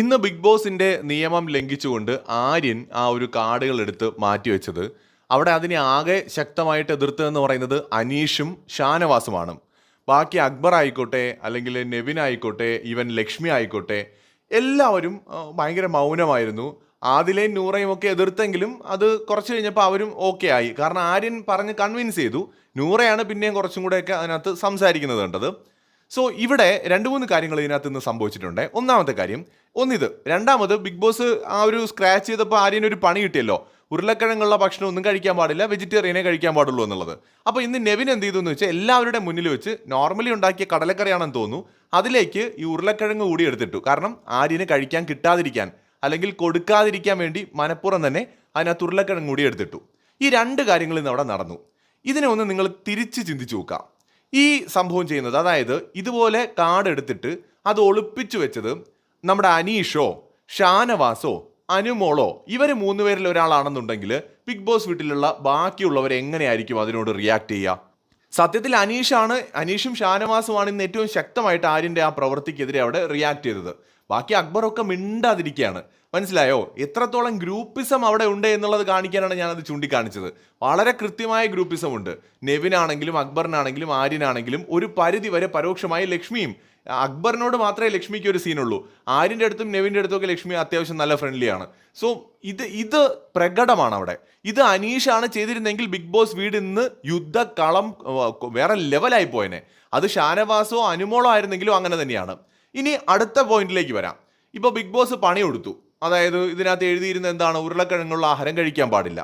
ഇന്ന് ബിഗ് ബോസിന്റെ നിയമം ലംഘിച്ചുകൊണ്ട് ആര്യൻ ആ ഒരു കാർഡുകൾ എടുത്ത് മാറ്റിവെച്ചത്. അവിടെ അതിനെ ആകെ ശക്തമായിട്ട് എതിർത്തതെന്ന് പറയുന്നത് അനീഷും ഷാനവാസുമാണ്. ബാക്കി അക്ബർ ആയിക്കോട്ടെ അല്ലെങ്കിൽ നെവിൻ ആയിക്കോട്ടെ ഈവൻ ലക്ഷ്മി ആയിക്കോട്ടെ എല്ലാവരും ഭയങ്കര മൗനമായിരുന്നു. ആദിലേയും നൂറയും ഒക്കെ എതിർത്തെങ്കിലും അത് കുറച്ച് കഴിഞ്ഞപ്പോൾ അവരും ഓക്കെ ആയി. കാരണം ആര്യൻ പറഞ്ഞ് കൺവിൻസ് ചെയ്തു. നൂറയാണ് പിന്നെയും കുറച്ചും കൂടെയൊക്കെ അതിനകത്ത് സംസാരിക്കുന്നത് കണ്ടത്. സോ ഇവിടെ രണ്ട് മൂന്ന് കാര്യങ്ങൾ ഇതിനകത്ത് ഇന്ന് സംഭവിച്ചിട്ടുണ്ട്. ഒന്നാമത്തെ കാര്യം ഒന്നിത്. രണ്ടാമത് ബിഗ് ബോസ് ആ ഒരു സ്ക്രാച്ച് ചെയ്തപ്പോൾ ആര്യൻ ഒരു പണി കിട്ടിയല്ലോ. ഉരുളക്കിഴങ്ങുള്ള ഭക്ഷണം ഒന്നും കഴിക്കാൻ പാടില്ല വെജിറ്റേറിയനെ കഴിക്കാൻ പാടുള്ളൂ എന്നുള്ളത്. അപ്പോൾ ഇന്ന് നെവിൻ എന്ത് ചെയ്തു എന്ന് വെച്ചാൽ എല്ലാവരുടെ മുന്നിൽ വെച്ച് നോർമലി ഉണ്ടാക്കിയ കടലക്കറിയാണെന്ന് തോന്നുന്നു. അതിലേക്ക് ഈ ഉരുളക്കിഴങ്ങ് കൂടി എടുത്തിട്ടു. കാരണം ആര്യന് കഴിക്കാൻ കിട്ടാതിരിക്കാൻ അല്ലെങ്കിൽ കൊടുക്കാതിരിക്കാൻ വേണ്ടി മനഃപൂർവം തന്നെ അതിനകത്ത് ഉരുളക്കിഴങ്ങ് കൂടി എടുത്തിട്ടു. ഈ രണ്ട് കാര്യങ്ങൾ ഇന്ന് അവിടെ നടന്നു. ഇതിനെ ഒന്ന് നിങ്ങൾ തിരിച്ച് ചിന്തിച്ചു നോക്കാം. ഈ സംഭവം ചെയ്യുന്നത് അതായത് ഇതുപോലെ കാർഡ് എടുത്തിട്ട് അത് ഒളിപ്പിച്ചു വെച്ചത് നമ്മുടെ അനീഷോ ഷാനവാസോ അനുമോളോ ഇവർ മൂന്നുപേരിൽ ഒരാളാണെന്നുണ്ടെങ്കിൽ ബിഗ് ബോസ് വീട്ടിലുള്ള ബാക്കിയുള്ളവർ എങ്ങനെയായിരിക്കും അതിനോട് റിയാക്ട് ചെയ്യുക? സത്യത്തിൽ അനീഷാണ് അനീഷും ഷാനവാസുമാണ് ഇന്ന് ഏറ്റവും ശക്തമായിട്ട് ആര്യന്റെ ആ പ്രവൃത്തിക്കെതിരെ അവിടെ റിയാക്ട് ചെയ്തത്. ബാക്കി അക്ബറൊക്കെ മിണ്ടാതിരിക്കുകയാണ് മനസ്സിലായോ? എത്രത്തോളം ഗ്രൂപ്പിസം അവിടെ ഉണ്ട് എന്നുള്ളത് കാണിക്കാനാണ് ഞാനത് ചൂണ്ടിക്കാണിച്ചത്. വളരെ കൃത്യമായ ഗ്രൂപ്പിസം ഉണ്ട്. നെവിനാണെങ്കിലും അക്ബറിനാണെങ്കിലും ആര്യനാണെങ്കിലും ഒരു പരിധി വരെ പരോക്ഷമായി ലക്ഷ്മിയും അക്ബറിനോട് മാത്രമേ ലക്ഷ്മിക്ക് ഒരു സീനുള്ളൂ. ആര്യന്റെ അടുത്തും നെവിന്റെ അടുത്തൊക്കെ ലക്ഷ്മി അത്യാവശ്യം നല്ല ഫ്രണ്ട്ലിയാണ് സോ ഇത് ഇത് പ്രകടമാണ് അവിടെ. ഇത് അനീഷാണ് ചെയ്തിരുന്നെങ്കിൽ ബിഗ് ബോസ് വീട് ഇന്ന് യുദ്ധക്കളം വേറെ ലെവലായി പോയനെ. അത് ഷാനവാസോ അനുമോളോ ആയിരുന്നെങ്കിലും അങ്ങനെ തന്നെയാണ്. ഇനി അടുത്ത പോയിന്റിലേക്ക് വരാം. ഇപ്പോൾ ബിഗ് ബോസ് പണി കൊടുത്തു. അതായത് ഇതിനകത്ത് എഴുതിയിരുന്ന എന്താണ് ഉരുളക്കിഴങ്ങുള്ള ആഹാരം കഴിക്കാൻ പാടില്ല.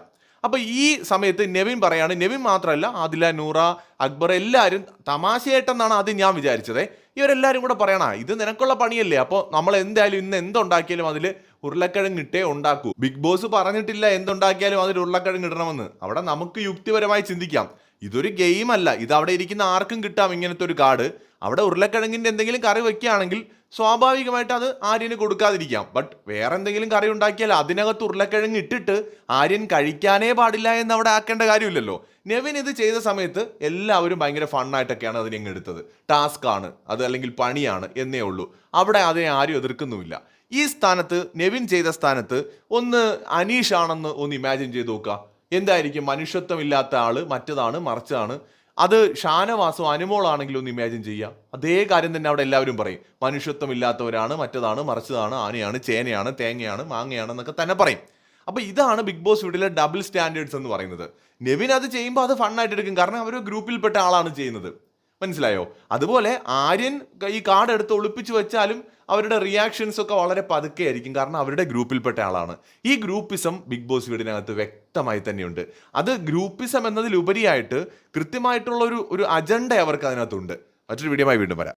അപ്പോൾ ഈ സമയത്ത് നെവിൻ പറയാണ് നെവിൻ മാത്രമല്ല ആദില നൂറ അക്ബർ എല്ലാവരും തമാശയായിട്ടെന്നാണ് ആദ്യം ഞാൻ വിചാരിച്ചത്. ഇവരെല്ലാവരും കൂടെ പറയണ ഇത് നിനക്കുള്ള പണിയല്ലേ? അപ്പോൾ നമ്മൾ എന്തായാലും ഇന്ന് എന്തുണ്ടാക്കിയാലും അതിൽ ഉരുളക്കിഴങ്ങ് ഇട്ടേ ഉണ്ടാക്കൂ. ബിഗ് ബോസ് പറഞ്ഞിട്ടില്ല എന്തുണ്ടാക്കിയാലും അതിൽ ഉരുളക്കിഴങ്ങ് ഇടണമെന്ന്. അവിടെ നമുക്ക് യുക്തിപരമായി ചിന്തിക്കാം. ഇതൊരു ഗെയിം അല്ല ഇത് അവിടെ ഇരിക്കുന്ന ആർക്കും കിട്ടാം ഇങ്ങനത്തെ ഒരു കാർഡ്. അവിടെ ഉരുളക്കിഴങ്ങിന്റെ എന്തെങ്കിലും കറി വെക്കുകയാണെങ്കിൽ സ്വാഭാവികമായിട്ട് അത് ആര്യന് കൊടുക്കാതിരിക്കാം. ബട്ട് വേറെ എന്തെങ്കിലും കറി ഉണ്ടാക്കിയാൽ അതിനകത്ത് ഉരുളക്കിഴങ്ങ് ഇട്ടിട്ട് ആര്യൻ കഴിക്കാനേ പാടില്ല എന്ന് അവിടെ ആക്കേണ്ട കാര്യമില്ലല്ലോ. നെവിൻ ഇത് ചെയ്ത സമയത്ത് എല്ലാവരും ഭയങ്കര ഫണ്ണായിട്ടൊക്കെയാണ് അതിനെ എടുത്തത്. ടാസ്ക് ആണ്. അത് അല്ലെങ്കിൽ പണിയാണ് എന്നേ ഉള്ളൂ. അവിടെ അതിനെ ആരും എതിർക്കുന്നുമില്ല. ഈ സ്ഥാനത്ത് നെവിൻ ചെയ്ത സ്ഥാനത്ത് ഒന്ന് അനീഷ് ആണെന്ന് ഒന്ന് ഇമാജിൻ ചെയ്ത് നോക്കുക. എന്തായിരിക്കും? മനുഷ്യത്വമില്ലാത്ത ആൾ മറ്റതാണ് മറിച്ചതാണ്. അത് ഷാനവാസോ അനുമോളാണെങ്കിലും ഒന്ന് ഇമാജിൻ ചെയ്യാം അതേ കാര്യം തന്നെ അവിടെ എല്ലാവരും പറയും. മനുഷ്യത്വം ഇല്ലാത്തവരാണ് മറ്റതാണ് മറിച്ചതാണ് ആനയാണ് ചേനയാണ് തേങ്ങയാണ് മാങ്ങയാണ് എന്നൊക്കെ തന്നെ പറയും. അപ്പോൾ ഇതാണ് ബിഗ് ബോസ് വീട്ടിലെ ഡബിൾ സ്റ്റാൻഡേർഡ്സ് എന്ന് പറയുന്നത്. നെവിൻ അത് ചെയ്യുമ്പോൾ അത് ഫണ്ണായിട്ട് എടുക്കും. കാരണം അവർ ഗ്രൂപ്പിൽപ്പെട്ട ആളാണ് ചെയ്യുന്നത്. മനസ്സിലായോ? അതുപോലെ ആര്യൻ ഈ കാർഡ് എടുത്ത് ഒളിപ്പിച്ചു വെച്ചാലും അവരുടെ റിയാക്ഷൻസ് ഒക്കെ വളരെ പതുക്കെ ആയിരിക്കും. കാരണം അവരുടെ ഗ്രൂപ്പിൽപ്പെട്ട ആളാണ്. ഈ ഗ്രൂപ്പിസം ബിഗ് ബോസ് വീടിനകത്ത് വ്യക്തമായി തന്നെയുണ്ട്. അത് ഗ്രൂപ്പിസം എന്നതിലുപരിയായിട്ട് കൃത്യമായിട്ടുള്ള ഒരു ഒരു അജണ്ട അവർക്ക് അതിനകത്തുണ്ട്. മറ്റൊരു വീഡിയോമായി വീണ്ടും വരാം.